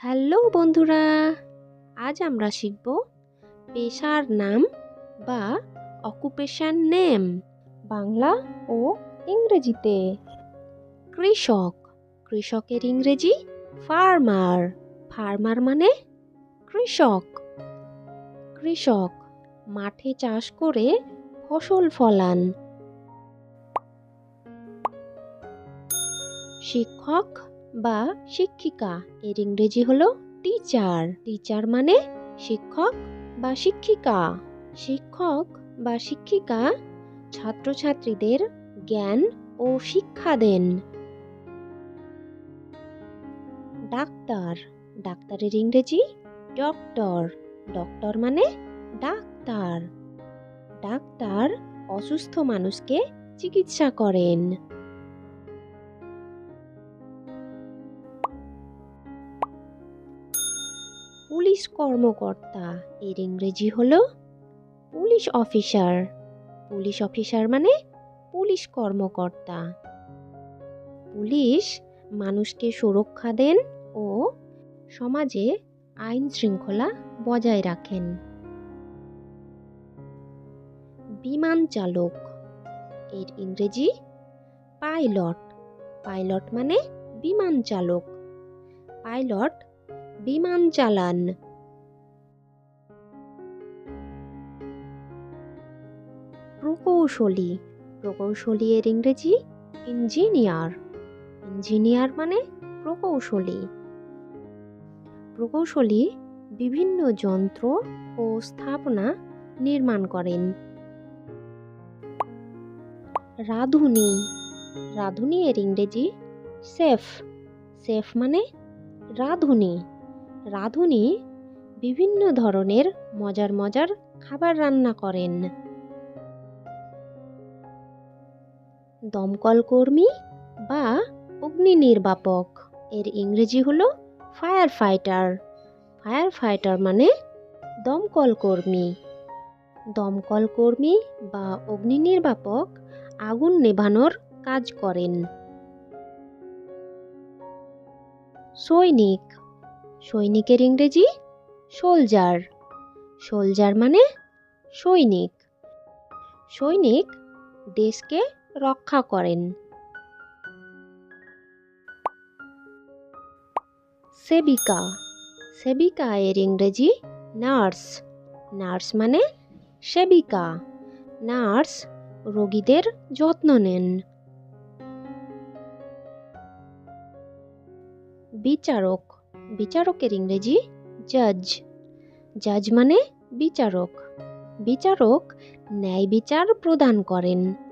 Hello বন্ধুরা, আজ আমরা শিখব পেশার নাম বা অকুপেশান নেম বাংলা ও ইংরেজিতে। কৃষক, কৃষকের ইংরেজি ফার্মার। ফার্মার মানে কৃষক। কৃষক, মাঠে চাষ করে ফসল ফলান। শিক্ষক বা শিক্ষিকা। এর ইংরেজি হলো টিচার টিচার মানে শিক্ষক বা শিক্ষিকা। শিক্ষক বা শিক্ষিকা ছাত্রছাত্রীদের জ্ঞান ও শিক্ষা দেন। ডাক্তার। ডাক্তারের ইংরেজি ডক্টর ডক্টর মানে ডাক্তার। ডাক্তার অসুস্থ মানুষকে চিকিৎসা করেন। পুলিশ কর্মকর্তা। এর ইংরেজি হল পুলিশ অফিসার। পুলিশ অফিসার মানে পুলিশ কর্মকর্তা। পুলিশ মানুষকে সুরক্ষা দেন ও সমাজে আইন শৃঙ্খলা বজায় রাখেন। বিমান চালক। এর ইংরেজি পাইলট। পাইলট মানে বিমান চালক। পাইলট বিমান চালান। প্রকৌশলী। প্রকৌশলী এর ইংরেজি ইঞ্জিনিয়ার। ইঞ্জিনিয়ার মানে প্রকৌশলী। প্রকৌশলী বিভিন্ন যন্ত্র ও স্থাপনা নির্মাণ করেন। রাঁধুনি। রাঁধুনি এর ইংরেজি সেফ। সেফ মানে রাঁধুনি। রাঁধুনি বিভিন্ন ধরনের মজার মজার খাবার রান্না করেন। দমকল কর্মী বা অগ্নি নির্বাপক। এর ইংরেজি হলো ফায়ার ফাইটার। ফায়ার ফাইটার মানে দমকল কর্মী। দমকল কর্মী বা অগ্নি নির্বাপক আগুন নেভানোর কাজ করেন। সৈনিক। সৈনিকের ইংরেজি সোলজার। সোলজার মানে সৈনিক। সৈনিক দেশকে রক্ষা করেন। সেবিকা। সেবিকা এর ইংরেজি নার্স। নার্স মানে সেবিকা। নার্স রোগীদের যত্ন নেন। বিচারক। বিচারকের ইংরেজি জাজ জাজ মানে বিচারক। বিচারক ন্যায় বিচার প্রদান করেন।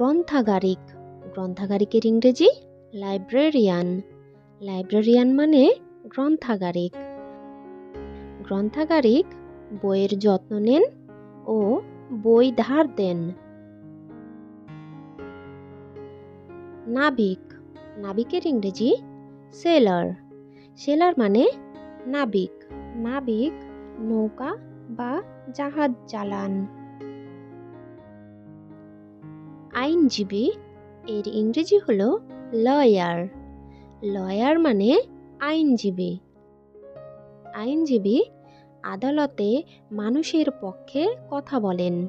গ্রন্থাগারিক। গ্রন্থাগারিকের ইংরেজি লাইব্রেরিয়ান। লাইব্রেরিয়ান মানে গ্রন্থাগারিক। গ্রন্থাগারিক বইয়ের যত্ন নেন ও বই ধার দেন। নাবিক। নাবিকের ইংরেজি সেলার। সেলার মানে নাবিক। নাবিক নৌকা বা জাহাজ চালান। আইনজীবী, এর ইংরেজি হলো লয়ার লয়ার মানে আইনজীবী। আইনজীবী আদালতে মানুষের পক্ষে কথা বলেন।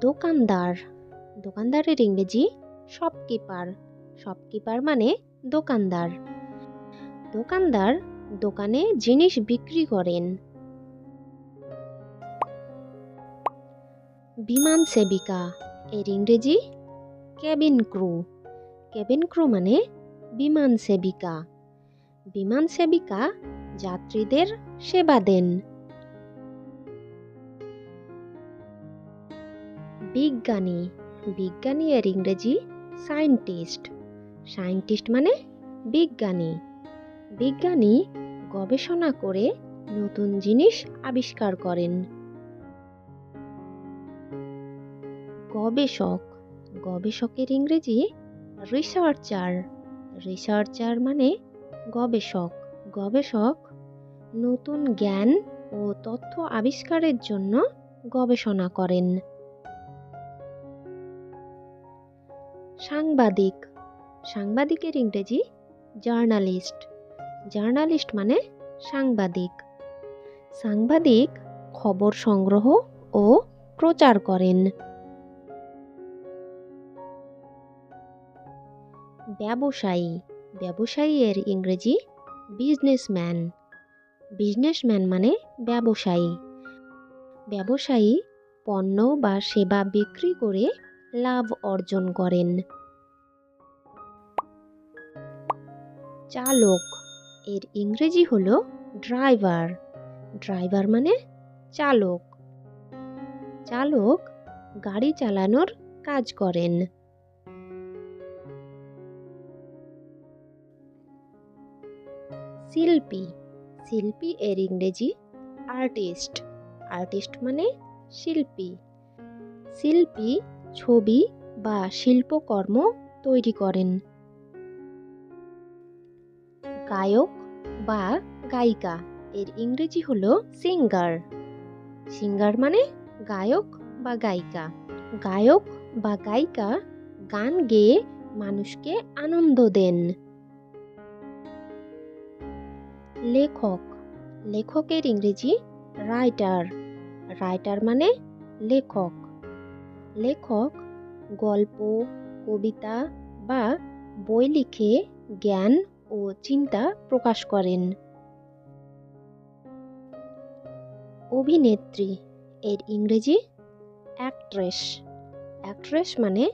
দোকানদার। দোকানদারের ইংরেজি শপকিপার শপকিপার মানে দোকানদার। দোকানদার দোকানে জিনিস বিক্রি করেন। বিমান সেবিকা, এর ইংরেজি কেবিন ক্রু। কেবিন ক্রু মানে বিমান সেবিকা। বিমান সেবিকা যাত্রীদের সেবা দেন। বিজ্ঞানী। বিজ্ঞানী এর ইংরেজি সায়েন্টিস্ট। সায়েন্টিস্ট মানে বিজ্ঞানী। বিজ্ঞানী গবেষণা করে নতুন জিনিস আবিষ্কার করেন। গবেষক। গবেষকের ইংরেজি রিসার্চার রিসার্চার মানে গবেষক। গবেষক নতুন জ্ঞান ও তথ্য আবিষ্কারের জন্য গবেষণা করেন। সাংবাদিক। সাংবাদিকের ইংরেজি জার্নালিস্ট জার্নালিস্ট মানে সাংবাদিক। সাংবাদিক খবর সংগ্রহ ও প্রচার করেন। ব্যবসায়ী। ব্যবসায়ী এর ইংরেজি বিজনেসম্যান বিজনেসম্যান মানে ব্যবসায়ী। ব্যবসায়ী পণ্য বা সেবা বিক্রি করে লাভ অর্জন করেন। চালক। এর ইংরেজি হল ড্রাইভার ড্রাইভার মানে চালক। চালক গাড়ি চালানোর কাজ করেন। শিল্পী। শিল্পী এর ইংরেজি আর্টিস্ট। আর্টিস্ট মানে শিল্পী। শিল্পী ছবি বা শিল্পকর্ম তৈরি করেন। গায়ক বা গায়িকা এর ইংরেজি হলো সিঙ্গার। সিঙ্গার মানে গায়ক বা গায়িকা। গায়ক বা গায়িকা গান গেয়ে মানুষকে আনন্দ দেন। লেখক। লেখকের ইংরেজি রাইটার রাইটার মানে লেখক। লেখক গল্প, কবিতা বা বই লিখে জ্ঞান ও চিন্তা প্রকাশ করেন। অভিনেত্রী এর ইংরেজি অ্যাক্ট্রেস অ্যাক্ট্রেস মানে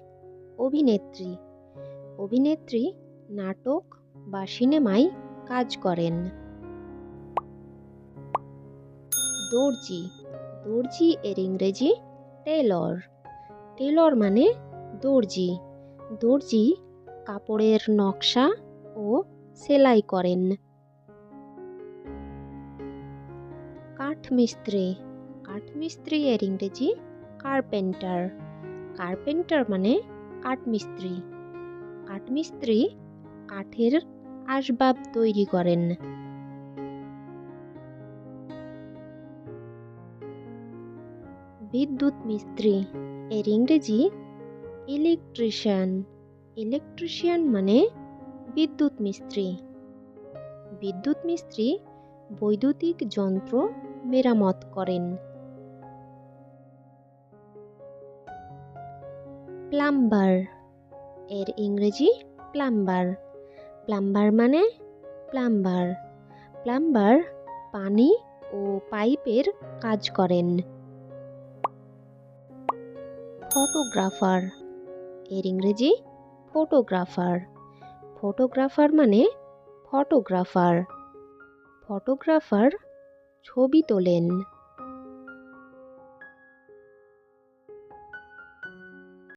অভিনেত্রী। অভিনেত্রী নাটক বা সিনেমায় কাজ করেন। দর্জি দর্জি এর ইংরেজি টেলর। টেলর মানে দর্জি। দর্জি কাপড়ের নকশা ও সেলাই করেন। কাঠমিস্ত্রি কাঠমিস্ত্রি এর ইংরেজি কার্পেন্টার। কার্পেন্টার মানে কাঠমিস্ত্রি। কাঠমিস্ত্রি কাঠের আসবাব তৈরি করেন। বিদ্যুৎ মিস্ত্রি। এর ইংরেজি ইলেকট্রিশিয়ান। ইলেকট্রিশিয়ান মানে বিদ্যুৎ মিস্ত্রি। বিদ্যুৎ মিস্ত্রি বৈদ্যুতিক যন্ত্র মেরামত করেন। প্লাম্বার। এর ইংরেজি প্লাম্বার। প্লাম্বার মানে প্লাম্বার। প্লাম্বার পানি ও পাইপের কাজ করেন। ফটোগ্রাফার। এর ইংরেজি ফটোগ্রাফার। ফটোগ্রাফার মানে ফটোগ্রাফার। ফটোগ্রাফার ছবি তোলেন।